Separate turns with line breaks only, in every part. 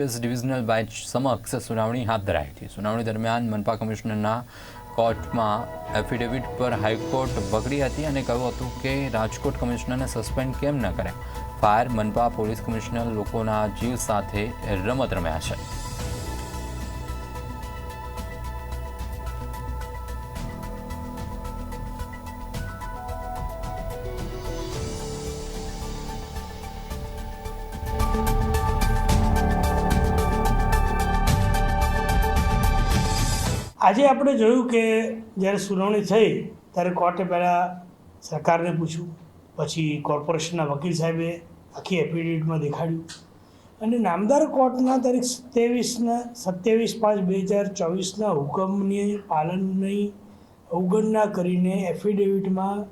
Divisional bench સમક્ષ સુનાવણી હાથ ધરાઈ હતી સુનાવણી દરમિયાન મનપા કમિશનરના કોર્ટમાં એફિડેવિટ પર હાઈકોર્ટ બગડી હતી અને કહ્યું હતું કે રાજકોટ કમિશનરને સસ્પેન્ડ કેમ ન કર્યા ફાયર મનપા પોલીસ કમિશનર લોકોના જીવ સાથે રમત રમ્યા છે
આજે આપણે જોયું કે જ્યારે સુનાવણી થઈ, ત્યારે કોર્ટે પહેલાં સરકારને પૂછ્યું. પછી કોર્પોરેશનના વકીલ સાહેબે આખી એફિડેવિટમાં દેખાડ્યું. અને નામદાર કોર્ટના તારીખ સત્યાવીસના, સત્યાવીસ પાંચ બે હજાર ચોવીસના હુકમની પાલનની અવગણના કરીને એફિડેવિટમાં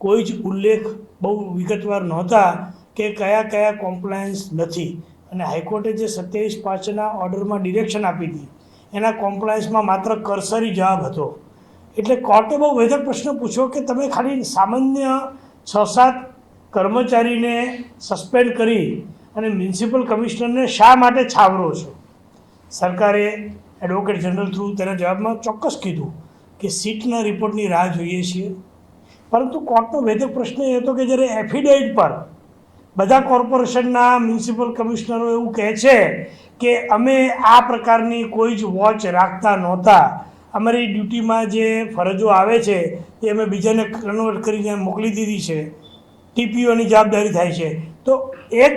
કોઈ જ ઉલ્લેખ બહુ વિગતવાર નહોતા કે કયા કયા કોમ્પ્લાયન્સ નથી. અને હાઈકોર્ટે જે સત્યાવીસ પાંચના ઓર્ડરમાં ડિરેક્શન આપી હતી એના કોમ્પ્લાયન્સમાં માત્ર કરસરી જવાબ હતો. એટલે કોર્ટે બહુ વેધક પ્રશ્ન પૂછ્યો કે તમે ખાલી સામાન્ય છ સાત કર્મચારીને સસ્પેન્ડ કરી અને મ્યુનિસિપલ કમિશનરને શા માટે છાવરો છો? સરકારે એડવોકેટ જનરલ થ્રુ તેના જવાબમાં ચોક્કસ કીધું કે સીટના રિપોર્ટની રાહ જોઈએ છીએ. પરંતુ કોર્ટનો વેધક પ્રશ્ન એ હતો કે જ્યારે એફિડેવિટ પર બધા કોર્પોરેશનના મ્યુનિસિપલ કમિશનરો એવું કહે છે કે અમે આ પ્રકારની કોઈ જ વોચ રાખતા નહોતા. અમારી ડ્યુટીમાં જે ફરજો આવે છે એ અમે બીજાને કન્વર્ટ કરીને મોકલી દીધી છે. ટીપીઓની જવાબદારી થાય છે. તો એક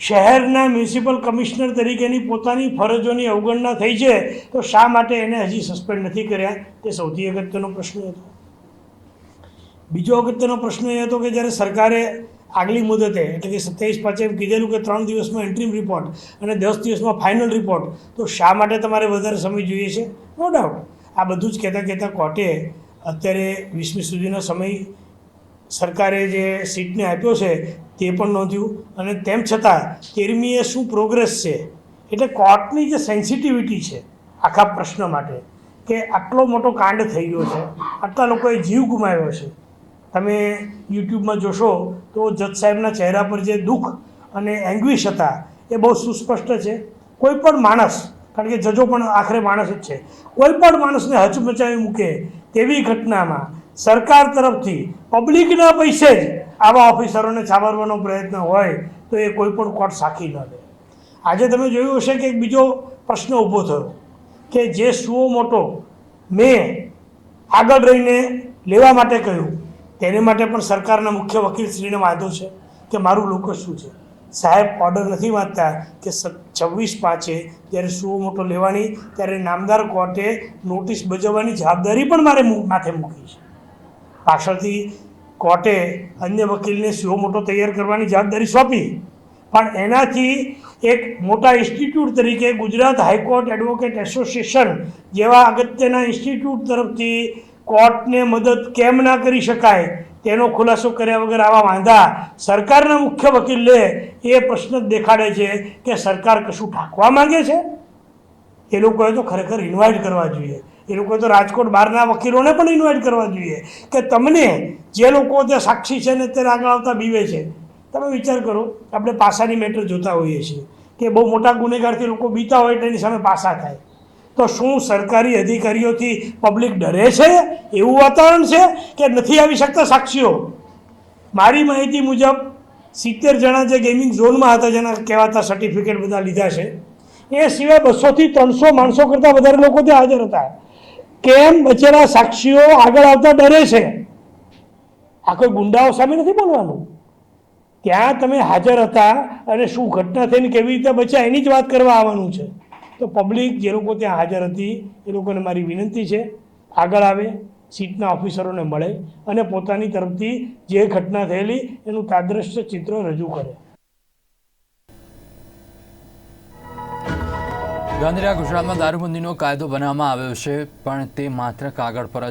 શહેરના મ્યુનિસિપલ કમિશનર તરીકેની પોતાની ફરજોની અવગણના થઈ છે, તો શા માટે એને હજી સસ્પેન્ડ નથી કર્યા? તે સૌથી અગત્યનો પ્રશ્ન હતો. બીજો અગત્યનો પ્રશ્ન એ હતો કે જ્યારે સરકારે આગલી મુદતે, એટલે કે સત્યાવીસ પાંચે એમ કીધેલું કે ત્રણ દિવસમાં એન્ટ્રીમ રિપોર્ટ અને દસ દિવસમાં ફાઇનલ રિપોર્ટ તો શા માટે તમારે વધારે સમય જોઈએ છે? નો ડાઉટ આ બધું જ કહેતાં કહેતાં કોર્ટે અત્યારે વીસમી સુધીનો સમય સરકારે જે સીટને આપ્યો છે તે પણ નોંધ્યું. અને તેમ છતાં તેરમીએ શું પ્રોગ્રેસ છે? એટલે કોર્ટની જે સેન્સિટિવિટી છે આખા પ્રશ્ન માટે, કે આટલો મોટો કાંડ થઈ ગયો છે, આટલા લોકોએ જીવ ગુમાવ્યો છે તમે યુટ્યુબમાં જોશો તો જજ સાહેબના ચહેરા પર જે દુઃખ અને એંગ્વિશ હતા, એ બહુ સુસ્પષ્ટ છે. કોઈ પણ માણસ, કારણ કે જજો પણ આખરે માણસ જ છે, કોઈ પણ માણસને હચમચાવી મૂકે તેવી ઘટનામાં સરકાર તરફથી પબ્લિકના પૈસે જ આવા ઓફિસરોને છાવરવાનો પ્રયત્ન હોય તો એ કોઈ પણ કોર્ટ સાખી ન દે આજે તમે જોયું હશે કે એક બીજો પ્રશ્ન ઊભો થયો કે જે સુઓ મોટો મેં આગળ રહીને લેવા માટે કહ્યું તેને માટે પણ સરકારના મુખ્ય વકીલશ્રીને વાંધો છે કે મારું લોકો શું છે? સાહેબ ઓર્ડર નથી વાંચતા કે છવ્વીસ પાંચે જ્યારે સુઓ મોટો લેવાની, ત્યારે નામદાર કોર્ટે નોટિસ બજાવવાની જવાબદારી પણ મારે માથે મૂકી છે. પાછળથી કોર્ટે અન્ય વકીલને સુઓ મોટો તૈયાર કરવાની જવાબદારી સોંપી. પણ એનાથી એક મોટા ઇન્સ્ટિટ્યૂટ તરીકે ગુજરાત હાઈકોર્ટ એડવોકેટ એસોસિએશન જેવા અગત્યના ઇન્સ્ટિટ્યૂટ તરફથી કોર્ટને મદદ કેમ ના કરી શકાય? તેનો ખુલાસો કર્યા વગર આવા વાંધા સરકારના મુખ્ય વકીલ એ પ્રશ્ન દેખાડે છે કે સરકાર કશું ઠાકવા માંગે છે? એ લોકોએ તો ખરેખર ઇન્વાઇટ કરવા જોઈએ. એ લોકોએ તો રાજકોટ બહારના વકીલોને પણ ઇન્વાઇટ કરવા જોઈએ કે તમને જે લોકો ત્યાં સાક્ષી છે ને તેને આગળ આવતા બીવે છે, તમે વિચાર કરો, આપણે પાસાની મેટર જોતા હોઈએ છીએ કે બહુ મોટા ગુનેગારથી લોકો બીતા હોય તેની સામે પાસા થાય. તો શું સરકારી અધિકારીઓથી પબ્લિક ડરે છે? એવું વાતાવરણ છે કે નથી આવી શકતા સાક્ષીઓ? મારી માહિતી મુજબ, સિત્તેર જણા જે ગેમિંગ ઝોનમાં હતા, જેના કહેવાતા સર્ટિફિકેટ બધા લીધા છે, એ સિવાય બસોથી ત્રણસો માણસો કરતાં વધારે લોકો ત્યાં હાજર હતા. કેમ બચેલા સાક્ષીઓ આગળ આવતા ડરે છે? આ કોઈ ગુંડાઓ સામે નથી બોલવાનું? ત્યાં તમે હાજર હતા અને શું ઘટના થઈને કેવી રીતે બચ્યા, એની જ વાત કરવા આવવાનું છે. તો પબ્લિક જે લોકો ત્યાં હાજર હતી, એ લોકોને મારી વિનંતી છે, આગળ આવે, સીટના ઓફિસરોને મળે અને પોતાની તરફથી જે ઘટના થયેલી, એનું તાદ્રશ્ય ચિત્ર રજૂ કરે.
ગાંધીરા ગુજરાતમાં દારૂબંધીનો કાયદો બનાવવામાં આવ્યો છે, પણ તે માત્ર કાગળ પર